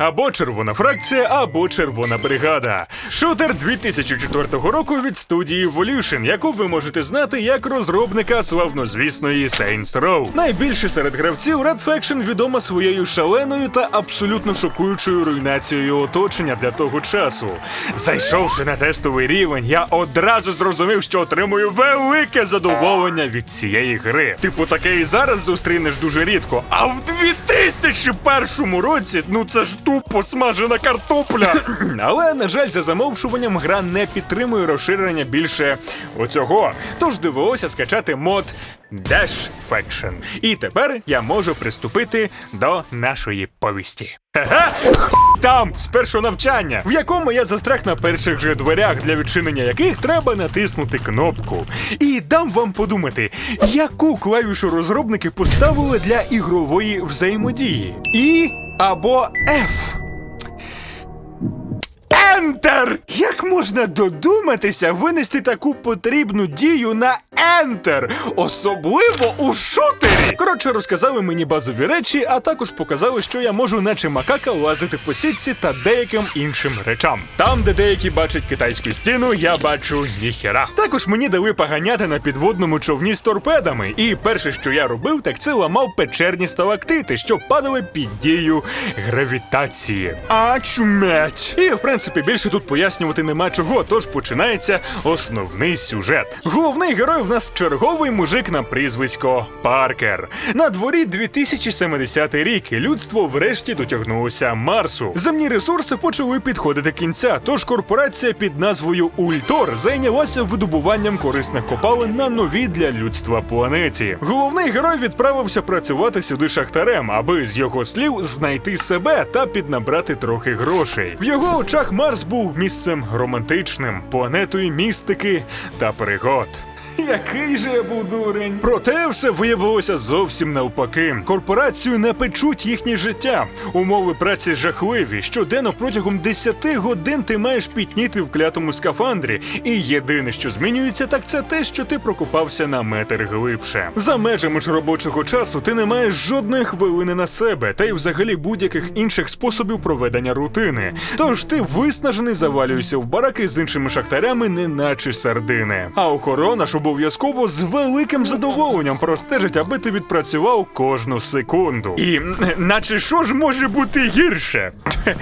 Або червона фракція, або червона бригада. Шутер 2004 року від студії Evolution, яку ви можете знати як розробника славнозвісної Saints Row. Найбільше серед гравців Red Faction відома своєю шаленою та абсолютно шокуючою руйнацією оточення для того часу. Зайшовши на тестовий рівень, я одразу зрозумів, що отримую велике задоволення від цієї гри. Типу, таке і зараз зустрінеш дуже рідко. А в 2001 році, ну це ж тупо смажена картопля. Але, на жаль, за замовчуванням гра не підтримує розширення більше оцього. Тож довелося скачати мод Dash Faction. І тепер я можу приступити до нашої повісті. Ха-ха! Там з першого навчання, в якому я застряг на перших же дверях, для відчинення яких треба натиснути кнопку. І дам вам подумати, яку клавішу розробники поставили для ігрової взаємодії. І або F. Enter! Як можна додуматися винести таку потрібну дію на Enter? Особливо у шутері! Коротше, розказали мені базові речі, а також показали, що я можу, наче макака, лазити по сітці та деяким іншим речам. Там, де деякі бачать китайську стіну, я бачу ніхера. Також мені дали поганяти на підводному човні з торпедами. І перше, що я робив, так це ламав печерні сталактити, що падали під дією гравітації. А чумець! І в принципі більше тут пояснювати нема чого, тож починається основний сюжет. Головний герой в нас черговий мужик на прізвисько Паркер. На дворі 2070 рік, людство врешті дотягнулося Марсу. Земні ресурси почали підходити кінця, тож корпорація під назвою Ультор зайнялася видобуванням корисних копалин на новій для людства планеті. Головний герой відправився працювати сюди шахтарем, аби з його слів знайти себе та піднабрати трохи грошей. В його очах Марс був місцем романтичним, планетою містики та пригод. Який же я був дурень. Проте все виявилося зовсім навпаки. Корпорацію не печуть їхнє життя. Умови праці жахливі. Щоденно протягом 10 годин ти маєш пітніти в клятому скафандрі. І єдине, що змінюється, так це те, що ти прокопався на метр глибше. За межами ж робочого часу ти не маєш жодної хвилини на себе, та й взагалі будь-яких інших способів проведення рутини. Тож ти виснажений завалюєшся в бараки з іншими шахтарями, неначе сардини. А охорона ж обов'язково з великим задоволенням простежить, аби ти відпрацював кожну секунду. І наче що ж може бути гірше?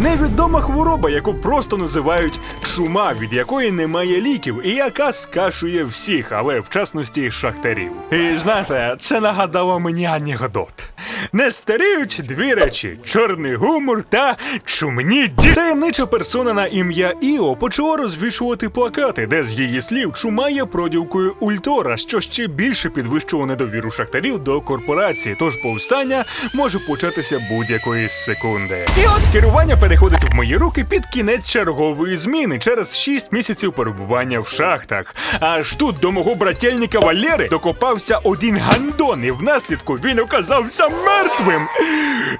Невідома хвороба, яку просто називають чума, від якої немає ліків, і яка скашує всіх, але в частності шахтарів. І знаєте, це нагадало мені анекдот. Не старіють дві речі: чорний гумор та чумні ді. Таємнича персона на ім'я Іо почала розвішувати плакати, де з її слів чума є продівкою Ультора, що ще більше підвищувало недовіру шахтарів до корпорації. Тож повстання може початися будь-якої секунди. І от керування переходить в мої руки під кінець чергової зміни через 6 місяців перебування в шахтах. Аж тут до мого брательника Валери докопався один гандон, і внаслідку він оказався мертвим.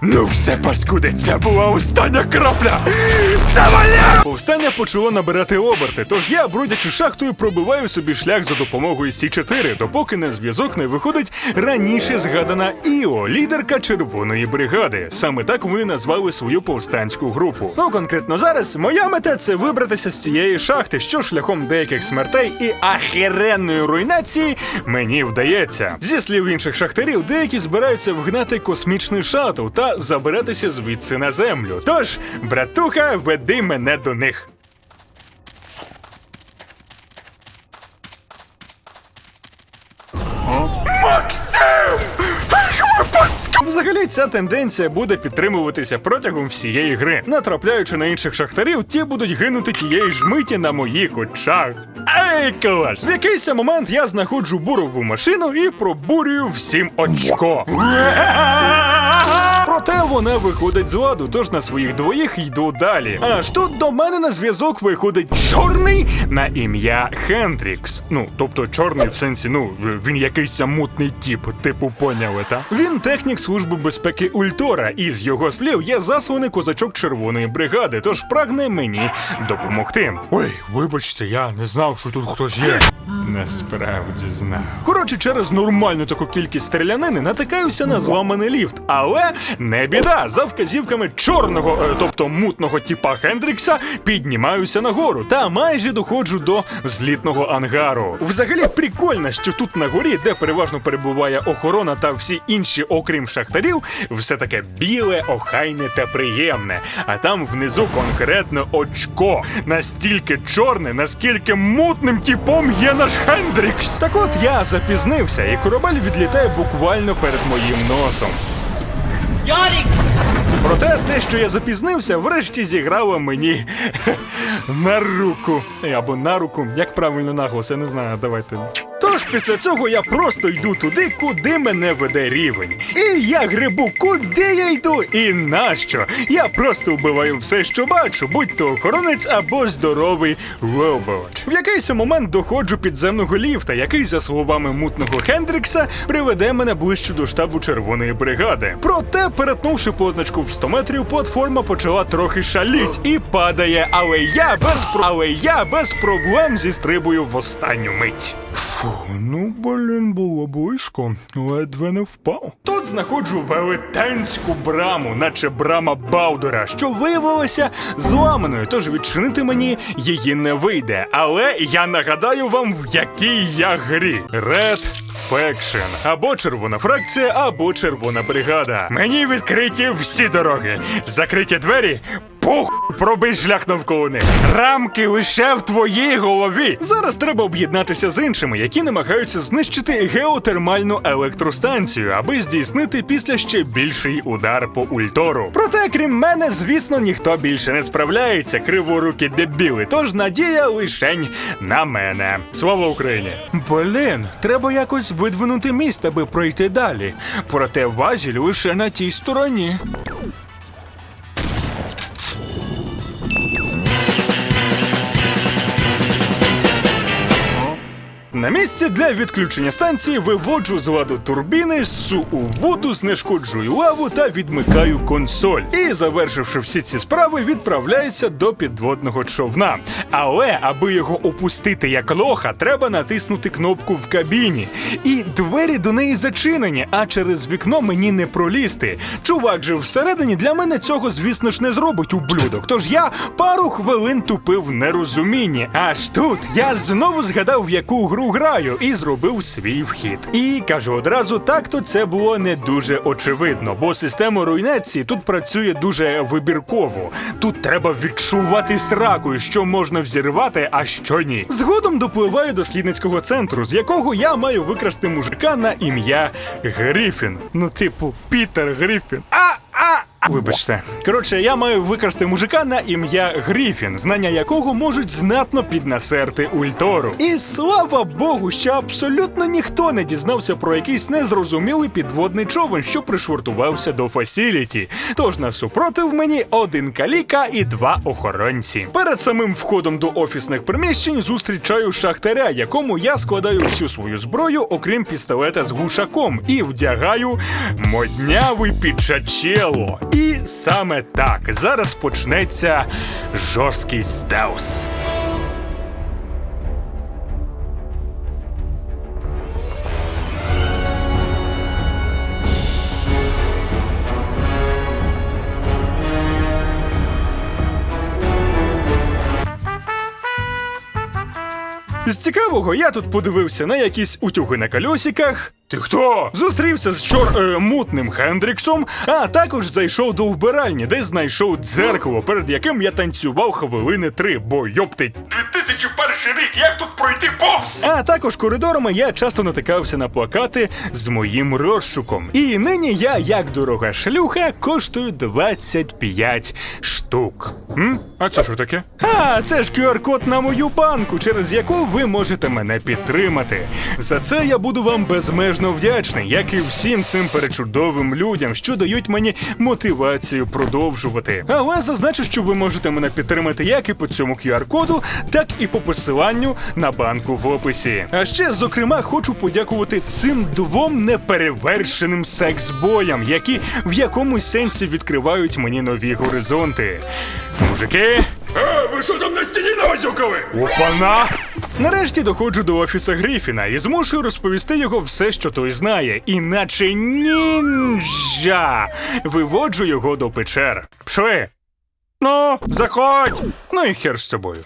Ну все, паскуди, це була остання крапля. Заваля! Повстання почало набирати оберти, тож я, бродячи шахтою, пробиваю собі шлях за допомогою Сі-4, допоки на зв'язок не виходить раніше згадана Іо, лідерка червоної бригади. Саме так вони назвали свою повстанську групу. Ну конкретно зараз моя мета це вибратися з цієї шахти, що шляхом деяких смертей і ахеренної руйнації мені вдається. Зі слів інших шахтарів, деякі збираються вгнати космічний шаттл та забиратися звідси на землю. Тож, братуха, веди мене до них. Взагалі ця тенденція буде підтримуватися протягом всієї гри. Натрапляючи на інших шахтарів, ті будуть гинути тієї ж миті на моїх очах. Ей, клас! В якийсь момент я знаходжу бурову машину і пробурюю всім очко. Проте вона виходить з ладу, тож на своїх двоїх йду далі. Аж тут до мене на зв'язок виходить чорний на ім'я Хендрікс. Ну, тобто чорний в сенсі, ну, він якийсь мутний тіп, типу поняли, та? Він технік Служби безпеки Ультора, і з його слів є засланий козачок червоної бригади, тож прагне мені допомогти. Ой, вибачте, я не знав, що тут хтось є. Насправді знав. Коротше, через нормальну таку кількість стрілянини натикаюся на зламаний ліфт. Але не біда, за вказівками чорного, е, тобто мутного тіпа Хендрікса, піднімаюся нагору та майже доходжу до злітного ангару. Взагалі прикольно, що тут на горі, де переважно перебуває охорона та всі інші, окрім шахтарів, все таке біле, охайне та приємне. А там внизу конкретно очко. Настільки чорне, наскільки мутним тіпом є наш Хендрікс. Так от я запізнився, і корабель відлітає буквально перед моїм носом. Ярик! Проте те, що я запізнився, врешті зіграло мені на руку. Або на руку, як правильно наголос, я не знаю, давайте. Тож після цього я просто йду туди, куди мене веде рівень. І я грибу, куди я йду і нащо. Я просто вбиваю все, що бачу, будь то охоронець або здоровий робот. В якийсь момент доходжу підземного ліфта, який, за словами мутного Хендрікса, приведе мене ближче до штабу червоної бригади. Проте, перетнувши позначку в 100 метрів, платформа почала трохи шаліть і падає, але я без про... але я без проблем зістрибую в останню мить. Фу, ну блін, було близько, ледве не впав. Тут знаходжу велетенську браму, наче брама Баудера, що виявилася зламаною, тож відчинити мені її не вийде. Але я нагадаю вам, в якій я грі. Red Faction. або червона фракція, або червона бригада. Мені відкриті всі дороги. Закриті двері. Пух, пробий шлях навколо них. Рамки лише в твоїй голові. Зараз треба об'єднатися з іншими, які намагаються знищити геотермальну електростанцію, аби здійснити після ще більший удар по ультору. Проте, крім мене, звісно, ніхто більше не справляється. Криворукі дебіли. Тож надія лишень на мене. Слава Україні! Блін, треба якось видвинути міст, аби пройти далі. Проте важіль лише на тій стороні. На місці для відключення станції виводжу з ладу турбіни, су у воду, знешкоджую лаву та відмикаю консоль. І, завершивши всі ці справи, відправляюся до підводного човна. Але аби його опустити як лоха, треба натиснути кнопку в кабіні. І двері до неї зачинені, а через вікно мені не пролізти. Чувак же всередині для мене цього, звісно ж, не зробить ублюдок. Тож я пару хвилин тупив в нерозумінні. Аж тут я знову згадав, в яку гру граю, і зробив свій вхід. І кажу одразу, так то це було не дуже очевидно, бо система руйнації тут працює дуже вибірково. Тут треба відчувати сраку, що можна взірвати, а що ні. Згодом допливаю до слідницького центру, з якого я маю викрасти мужика на ім'я Гріфін. Ну, типу, Пітер Гріфін. А, а! Вибачте. Коротше, я маю викрасти мужика на ім'я Гріфін, знання якого можуть знатно піднасерти Ультору. І слава Богу, що абсолютно ніхто не дізнався про якийсь незрозумілий підводний човен, що пришвартувався до фасіліті. Тож насупротив мені один каліка і два охоронці. Перед самим входом до офісних приміщень зустрічаю шахтаря, якому я складаю всю свою зброю, окрім пістолета з гушаком, і вдягаю моднявий піджачело. І саме так зараз почнеться жорсткий стелс. З цікавого я тут подивився на якісь утюги на кольосиках. Ти хто? Зустрівся з чор е, мутним Хендріксом, а також зайшов до вбиральні, де знайшов дзеркало, перед яким я танцював хвилини три, бо йоптить. 2001 рік, як тут пройти повз? А також коридорами я часто натикався на плакати з моїм розшуком. І нині я, як дорога шлюха, коштую 25 штук. М? А А це що таке? А, це ж QR-код на мою банку, через яку ви можете мене підтримати. За це я буду вам безмежно вдячний, як і всім цим перечудовим людям, що дають мені мотивацію продовжувати. Але зазначу, що ви можете мене підтримати як і по цьому QR-коду, так і по посиланню на банку в описі. А ще, зокрема, хочу подякувати цим двом неперевершеним секс-боям, які в якомусь сенсі відкривають мені нові горизонти. Мужики. Е, ви що там на стіні навазюкали? Опана! Нарешті доходжу до офіса Гріфіна і змушую розповісти його все, що той знає, іначе нінджа. Виводжу його до печер. Шви. Ну, заходь. Ну і хер з тобою.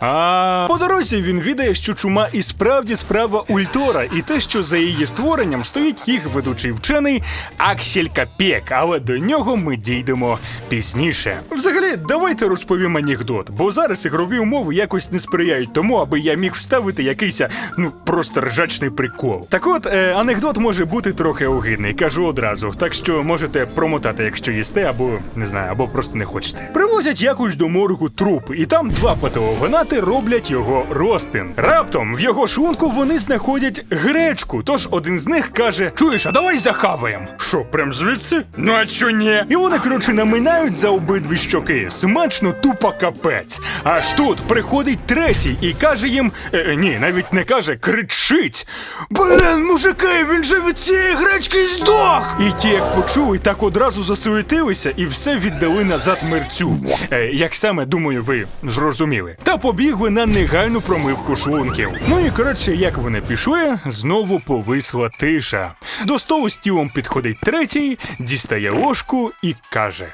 А по дорозі він відає, що чума і справді справа Ультора, і те, що за її створенням стоїть їх ведучий вчений Аксель Капєк, але до нього ми дійдемо пізніше. Взагалі, давайте розповім анекдот, бо зараз ігрові умови якось не сприяють тому, аби я міг вставити якийсь ну просто ржачний прикол. Так от, е, анекдот може бути трохи огидний, кажу одразу. Так що можете промотати, якщо їсте, або не знаю, або просто не хочете. Привозять якось до моргу труп, і там два патологонати роблять його ростин. Раптом в його шлунку вони знаходять гречку. Тож один з них каже: Чуєш, а давай захаваємо. Що, прям звідси? Ну а що ні? І вони, коротше, наминають за обидві щоки. Смачно тупо капець. Аж тут приходить третій і каже їм: е, е, ні, навіть не каже, кричить. Блін, мужики, він же від цієї гречки здох! І ті, як почули, так одразу засуетилися і все віддали назад мерцю. Е, як саме думаю, ви зрозуміли. Та побігли на негайну промивку шлунків. Ну і коротше, як вони пішли, знову повисла тиша. До столу з тілом підходить третій, дістає ложку і каже.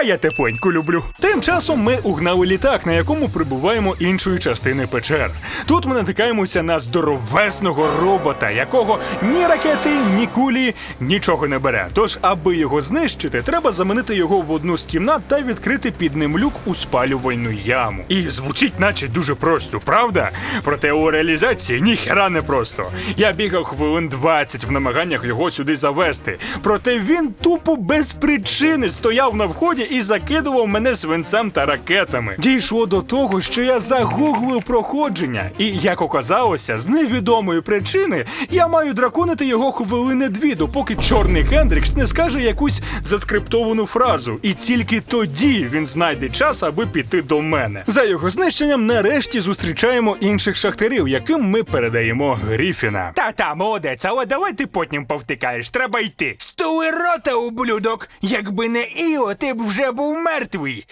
А я тепленьку люблю. Тим часом ми угнали літак, на якому прибуваємо іншої частини печер. Тут ми натикаємося на здоровесного робота, якого ні ракети, ні кулі нічого не бере. Тож, аби його знищити, треба заманити його в одну з кімнат та відкрити під ним люк у спалювальну яму. І звучить, наче дуже просто, правда? Проте у реалізації ніхера не просто. Я бігав хвилин 20 в намаганнях його сюди завести. Проте він тупо без причини стояв на вході і закидував мене свинцем та ракетами. Дійшло до того, що я загуглив проходження, і як оказалося, з невідомої причини я маю драконити його хвилини дві, допоки чорний Хендрікс не скаже якусь заскриптовану фразу, і тільки тоді він знайде час, аби піти до мене. За його знищенням нарешті зустрічаємо інших шахтарів, яким ми передаємо Гріфіна. Та-та, молодець, але давай ти потім повтикаєш, треба йти. Столи рота, ублюдок! Якби не Іо, ти б вже був мертвий.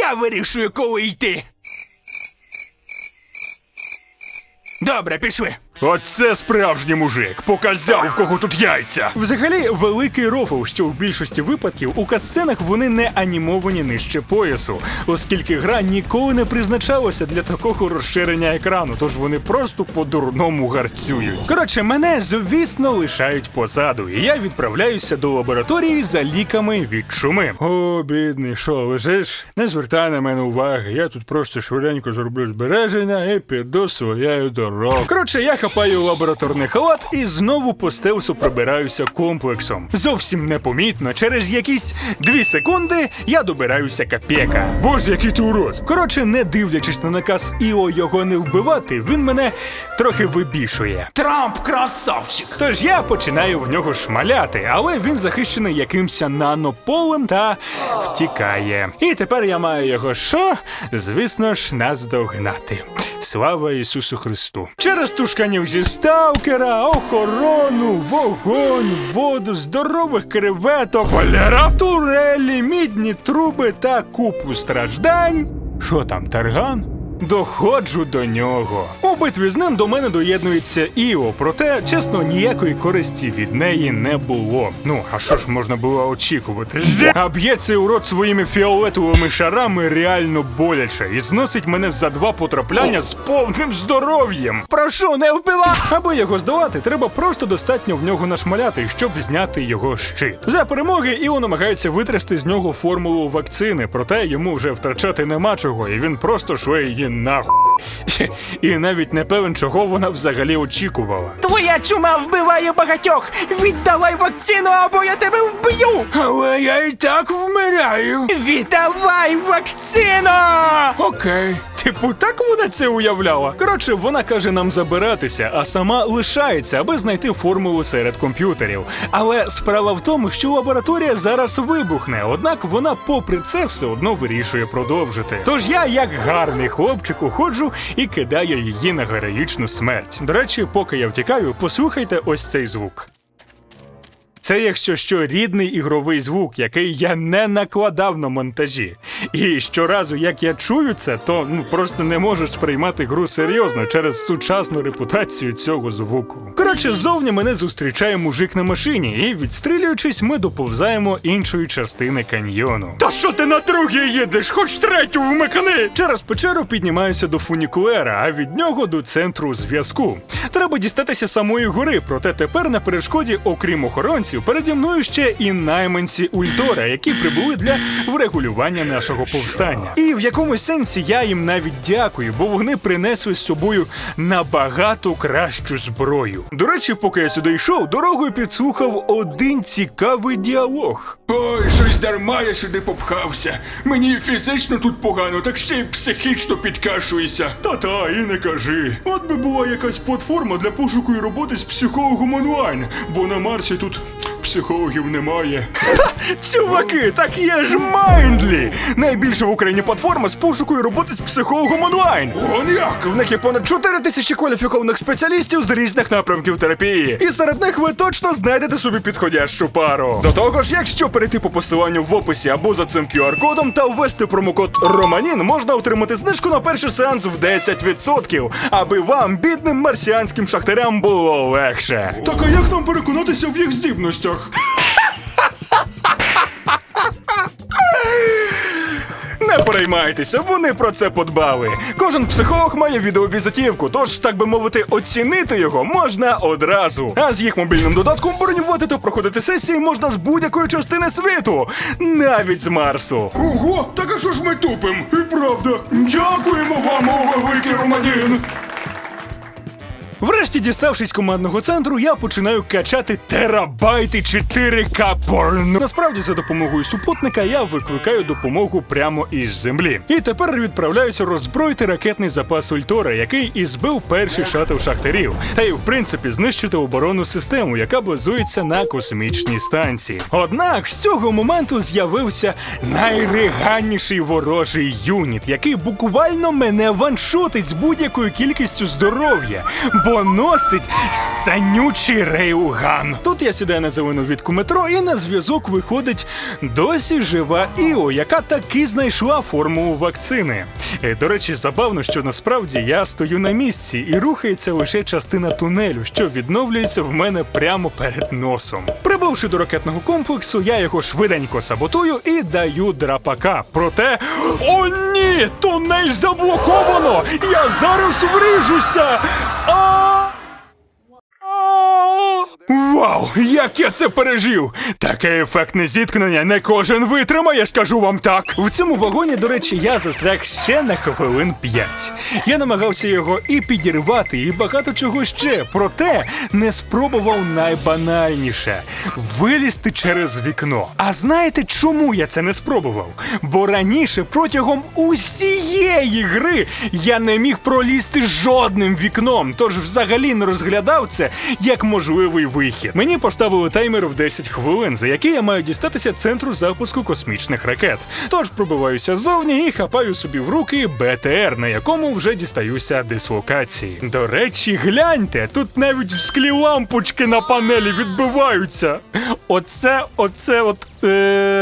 Я вирішую, коли йти. Добре, пішли. Оце справжній мужик. Показав, в кого тут яйця. Взагалі, великий рофл, що в більшості випадків у катсценах вони не анімовані нижче поясу, оскільки гра ніколи не призначалася для такого розширення екрану, тож вони просто по-дурному гарцюють. Коротше, мене, звісно, лишають позаду, і я відправляюся до лабораторії за ліками від чуми. О, бідний, що лежиш? Не звертай на мене уваги. Я тут просто швиденько зроблю збереження і піду своєю дорогою. Коротше, я хапаю лабораторний халат і знову по стелсу пробираюся комплексом. Зовсім непомітно, через якісь дві секунди я добираюся капєка. Боже, який ти урод! Коротше, не дивлячись на наказ Іо його не вбивати, він мене трохи вибішує. Трамп красавчик. Тож я починаю в нього шмаляти, але він захищений якимсь нанополем та втікає. І тепер я маю його що? Звісно ж, наздогнати. Слава Ісусу Христу! Через тушканів зі сталкера, охорону, вогонь, воду, здорових креветок, Валера, турелі, мідні труби та купу страждань. Що там, тарган? Доходжу до нього. У битві з ним до мене доєднується Іо, проте, чесно, ніякої користі від неї не було. Ну, а що ж можна було очікувати? А б'є цей урод своїми фіолетовими шарами реально боляче і зносить мене за два потрапляння з повним здоров'ям. Прошу, не вбивай! Аби його здолати, треба просто достатньо в нього нашмаляти, щоб зняти його щит. За перемоги Іо намагається витрясти з нього формулу вакцини, проте йому вже втрачати нема чого, і він просто шве її нахуй. І навіть не певен, чого вона взагалі очікувала. Твоя чума вбиває багатьох! Віддавай вакцину, або я тебе вб'ю! Але я і так вмираю. Віддавай вакцину! Окей. Типу, так вона це уявляла. Коротше, вона каже нам забиратися, а сама лишається, аби знайти формулу серед комп'ютерів. Але справа в тому, що лабораторія зараз вибухне, однак вона, попри це, все одно вирішує продовжити. Тож я, як гарний хлопчик, ходжу і кидаю її на героїчну смерть. До речі, поки я втікаю, послухайте ось цей звук. Це, якщо що, рідний ігровий звук, який я не накладав на монтажі. І щоразу, як я чую це, то ну просто не можу сприймати гру серйозно через сучасну репутацію цього звуку. Коротше, ззовні мене зустрічає мужик на машині, і відстрілюючись, ми доповзаємо іншої частини каньйону. Та що ти на другій їдеш? Хоч третю вмикни! Через печеру піднімаюся до фунікулера, а від нього до центру зв'язку. Треба дістатися самої гори, проте тепер на перешкоді, окрім охоронців, переді мною ще і найманці Ультора, які прибули для врегулювання нашого повстання. І в якомусь сенсі я їм навіть дякую, бо вони принесли з собою набагато кращу зброю. До речі, поки я сюди йшов, дорогою підслухав один цікавий діалог. Ой, щось дарма я сюди попхався. Мені і фізично тут погано, так ще й психічно підкашуюся. Та-та, і не кажи. От би була якась платформа для пошуку і роботи з психологом онлайн, бо на Марсі тут психологів немає. Чуваки, так є ж Майндлі! Найбільша в Україні платформа з пошуку і роботи з психологом онлайн. Он як? В них є понад 4 тисячі кваліфікованих спеціалістів з різних напрямків терапії. І серед них ви точно знайдете собі підходящу пару. До того ж, якщо перейти по посиланню в описі або за цим QR-кодом та ввести промокод Романін, можна отримати знижку на перший сеанс в 10%, аби вам, бідним марсіанським шахтарям, було легше. Так а як нам переконатися в їх здібностях? Не переймайтеся, вони про це подбали. Кожен психолог має відеовізитівку, тож, так би мовити, оцінити його можна одразу. А з їх мобільним додатком бронювати та проходити сесії можна з будь-якої частини світу, навіть з Марсу. Ого, так а що ж ми тупим? І правда. Дякуємо вам, о великий Романін. Врешті, діставшись командного центру, я починаю качати терабайти 4К порно. Насправді, за допомогою супутника я викликаю допомогу прямо із землі. І тепер відправляюся роззброїти ракетний запас Ультора, який і збив перший шатл шахтарів, та й в принципі знищити оборонну систему, яка базується на космічній станції. Однак з цього моменту з'явився найреганніший ворожий юніт, який буквально мене ваншотить з будь-якою кількістю здоров'я, бо носить санючий реюган. Тут я сідаю на зелену відку метро, і на зв'язок виходить досі жива Іо, яка таки знайшла формулу вакцини. Е, До речі, забавно, що насправді я стою на місці і рухається лише частина тунелю, що відновлюється в мене прямо перед носом. Прибувши до ракетного комплексу, я його швиденько саботую і даю драпака. Проте, о ні, тунель заблоковано! Я зараз вріжуся! Вау, як я це пережив! Таке ефектне зіткнення не кожен витримає, скажу вам так. В цьому вагоні, до речі, я застряг ще на хвилин п'ять. Я намагався його і підірвати, і багато чого ще. Проте не спробував найбанальніше вилізти через вікно. А знаєте, чому я це не спробував? Бо раніше протягом усієї гри я не міг пролізти жодним вікном, тож взагалі не розглядав це як можливий вихід. Мені поставили таймер в 10 хвилин, за який я маю дістатися центру запуску космічних ракет. Тож пробиваюся ззовні і хапаю собі в руки БТР, на якому вже дістаюся дислокації. До речі, гляньте, тут навіть в склі лампочки на панелі відбиваються. Оце, оце от. Е...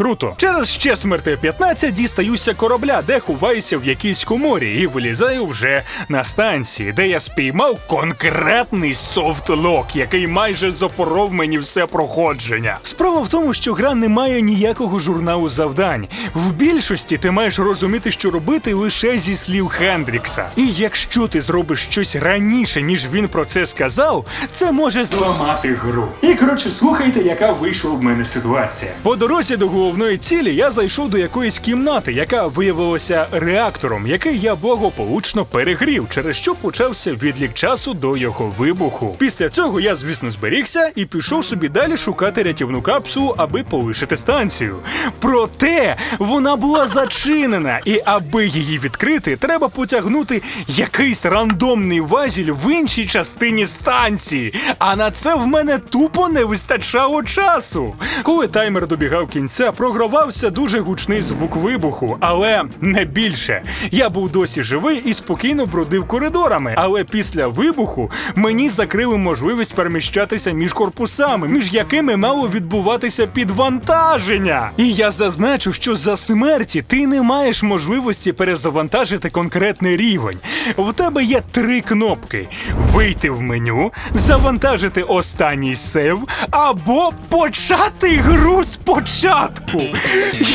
Круто. Через ще смерти 15 дістаюся корабля, де ховаюся в якійсь коморі, і вилізаю вже на станції, де я спіймав конкретний софтлок, який майже запоров мені все проходження. Справа в тому, що гра не має ніякого журналу завдань. В більшості ти маєш розуміти, що робити лише зі слів Хендрікса. І якщо ти зробиш щось раніше, ніж він про це сказав, це може зламати гру. І коротше, слухайте, яка вийшла в мене ситуація. По дорозі до головного головної цілі я зайшов до якоїсь кімнати, яка виявилася реактором, який я благополучно перегрів, через що почався відлік часу до його вибуху. Після цього я, звісно, зберігся і пішов собі далі шукати рятівну капсулу, аби полишити станцію. Проте вона була зачинена, і аби її відкрити, треба потягнути якийсь рандомний важіль в іншій частині станції. А на це в мене тупо не вистачало часу. Коли таймер добігав кінця, програвався дуже гучний звук вибуху, але не більше. Я був досі живий і спокійно бродив коридорами. Але після вибуху мені закрили можливість переміщатися між корпусами, між якими мало відбуватися підвантаження. І я зазначу, що за смерті ти не маєш можливості перезавантажити конкретний рівень. В тебе є три кнопки: вийти в меню, завантажити останній сейв або почати гру спочатку.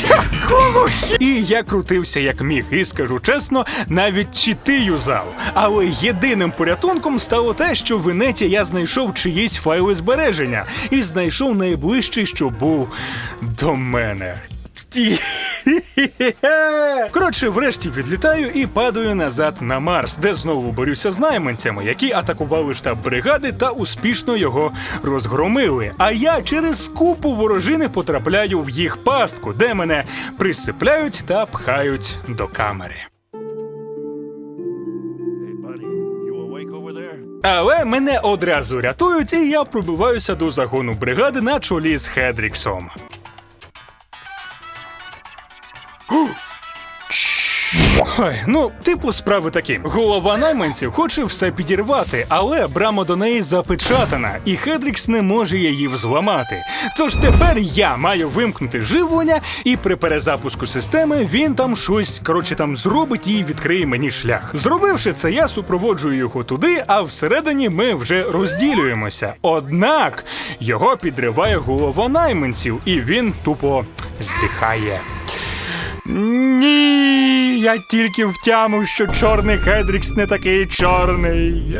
Якого хі... І я крутився як міг, і скажу чесно, навіть чити юзав. Але єдиним порятунком стало те, що в інеті я знайшов чиїсь файли збереження і знайшов найближчий, що був до мене. Ті- Коротше, врешті відлітаю і падаю назад на Марс, де знову борюся з найманцями, які атакували штаб бригади та успішно його розгромили. А я через купу ворожини потрапляю в їх пастку, де мене присипляють та пхають до камери. Але мене одразу рятують, і я пробиваюся до загону бригади на чолі з Хедріксом. Ой, ну, типу, справи такі. Голова найманців хоче все підірвати, але брама до неї запечатана, і Хедрікс не може її взламати. Тож тепер я маю вимкнути живлення, і при перезапуску системи він там щось, коротше, там зробить і відкриє мені шлях. Зробивши це, я супроводжую його туди, а всередині ми вже розділюємося. Однак його підриває голова найманців, і він тупо здихає. Ні, я тільки втямив, що чорний Хедрікс не такий чорний.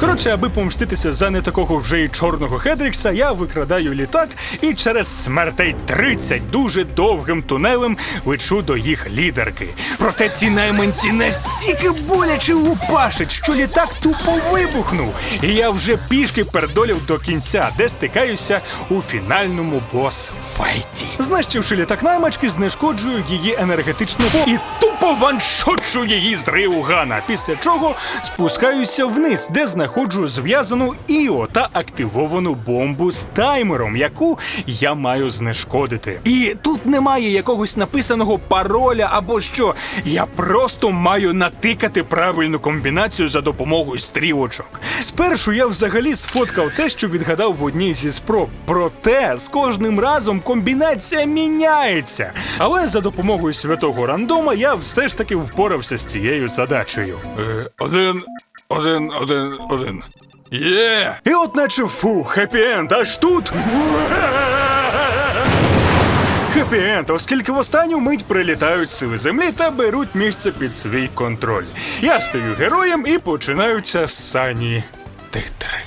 Коротше, аби помститися за не такого вже й чорного Хедрікса, я викрадаю літак і через смертей 30 дуже довгим тунелем лечу до їх лідерки. Проте ці найманці настільки боляче лупашать, що літак тупо вибухнув. І я вже пішки передолів до кінця, де стикаюся у фінальному бос-файті. Знищивши літак наймачки, знешкоджую її енергетичний бо і тупо ваншочу її з Реугана, після чого спускаюся вниз, де знаходжу зв'язану Іо та активовану бомбу з таймером, яку я маю знешкодити. І тут немає якогось написаного пароля або що. Я просто маю натикати правильну комбінацію за допомогою стрілочок. Спершу я взагалі сфоткав те, що відгадав в одній зі спроб. Проте з кожним разом комбінація міняється. Але за допомогою святого рандома я все ж таки впорався з цією задачею. Е, один, один, один, один. Є! І от наче фу, хеппі-енд, аж тут. Хеппі-енд, оскільки в останню мить прилітають сили землі та беруть місце під свій контроль. Я стаю героєм і починаються сані титри.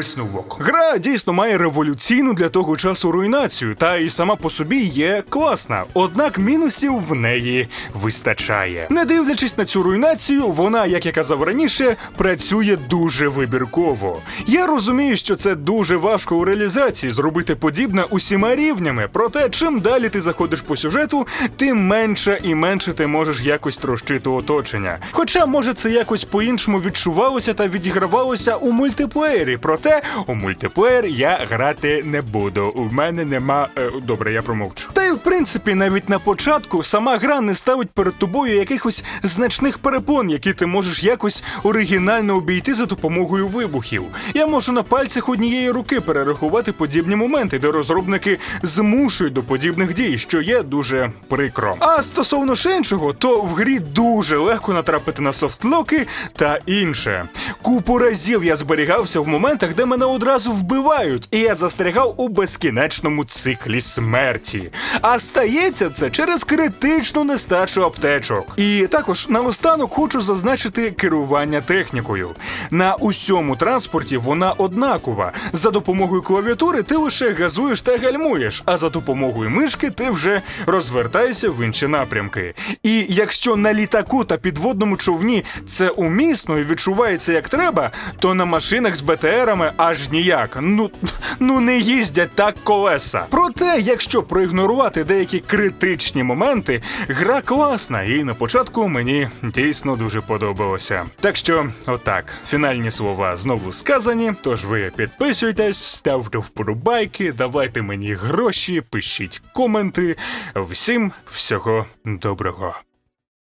Висновок. Гра дійсно має революційну для того часу руйнацію, та і сама по собі є класна. Однак мінусів в неї вистачає. Не дивлячись на цю руйнацію, вона, як я казав раніше, працює дуже вибірково. Я розумію, що це дуже важко у реалізації зробити подібне усіма рівнями. Проте, чим далі ти заходиш по сюжету, тим менше і менше ти можеш якось трощити оточення. Хоча, може, це якось по-іншому відчувалося та відігравалося у мультиплеєрі. Проте у мультиплеєр я грати не буду. У мене нема. Е, добре, я промовчу. Та й в принципі, навіть на початку сама гра не ставить перед тобою якихось значних перепон, які ти можеш якось оригінально обійти за допомогою вибухів. Я можу на пальцях однієї руки перерахувати подібні моменти, де розробники змушують до подібних дій, що є дуже прикро. А стосовно ж іншого, то в грі дуже легко натрапити на софтлоки та інше. Купу разів я зберігався в моментах, місцях, де мене одразу вбивають, і я застрягав у безкінечному циклі смерті. А стається це через критичну нестачу аптечок. І також наостанок хочу зазначити керування технікою. На усьому транспорті вона однакова. За допомогою клавіатури ти лише газуєш та гальмуєш, а за допомогою мишки ти вже розвертаєшся в інші напрямки. І якщо на літаку та підводному човні це умісно і відчувається як треба, то на машинах з БТРами аж ніяк. Ну, ну не їздять так колеса. Проте, якщо проігнорувати деякі критичні моменти, гра класна, і на початку мені дійсно дуже подобалося. Так що, отак, фінальні слова знову сказані. Тож ви підписуйтесь, ставте вподобайки, давайте мені гроші, пишіть коменти. Всім всього доброго.